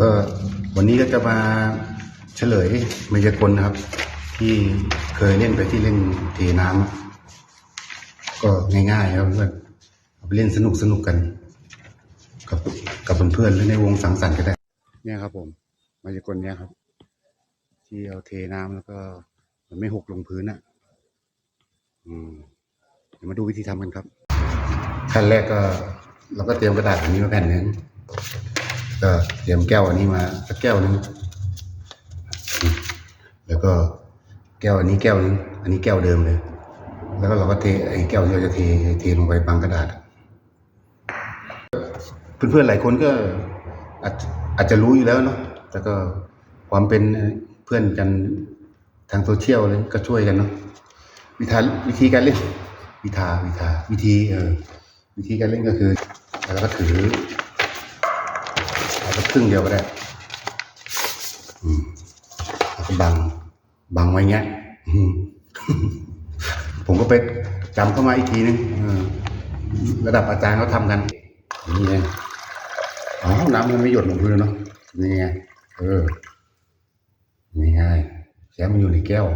ก็วันนี้ก็จะมาเฉลยมายากลนะครับ ที่เคยเล่นไปที่เล่นเทน้ำก็ง่ายๆครับเพื่อนเอาไปเล่นสนุกสนุกกัน กับกับเพื่อนๆหรือในวงสังสรรค์ก็ได้ เนี่ยครับ ผมมายากลเนี่ยครับ ที่เอาเทน้ำแล้วก็ มันไม่หกลงพื้นอะ อืมเดี๋ยวมาดูวิธีทำกันครับขั้นแรกก็ เราก็เตรียมกระดาษอันนี้มาแผ่นหนึ่ง ก็เตรียมแก้วอันนี้มาสักแก้วหนึ่งแล้วก็แก้วอันนี้แก้วนึงอันนี้แก้วเดิมเลย แล้วก็เราก็เทไอ้แก้วที่เราจะเทเทลงไปบางกระดาษ เพื่อนๆหลายคนก็อาจอาจจะรู้อยู่แล้วเนาะแต่ก็ความเป็นเพื่อนกันทางโซเชียลอะไรก็ช่วยกันเนาะวิธีวิธีการเล่นวิธาวิธาวิธีเออวิธีการเล่นก็คือ แล้วก็ถือ อาสักครึ่งเดียวก็ได้อืมแล้วก็บัง บังไว้เงี้ยผมก็ไปจำเข้ามาอีกทีนึงระดับอาจารย์เขาทำกันอย่างนี่ไงอ๋อน้ำมันไม่หยดลงพื้นเนาะนี่ไงเออนี่ง่ายแค่มันอยู่ในแก้ว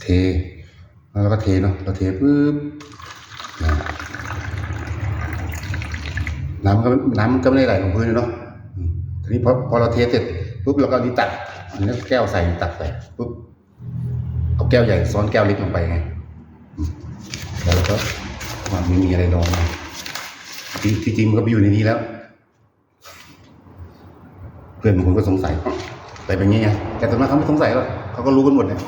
เท แล้วก็เทเนาะเราเทปุ๊บ น้ำก็น้ำมันก็ไม่ได้ไหลลงพื้นเลยเนาะทีนี้พอพอเราเทเสร็จปุ๊บเราก็เอานี้ตักอันนี้แก้วใส่ตักไปปุ๊บเอาแก้วใหญ่ซ้อนแก้วเล็กลงไปไงแล้วเราก็มันไม่มีอะไรรองนะที่จริงมันก็ไปอยู่ในนี้แล้ว เพื่อนบางคนก็สงสัยไปเป็นยังไงแต่ส่วนมากเขาไม่สงสัยหรอกเขาก็รู้กันหมดเนี่ย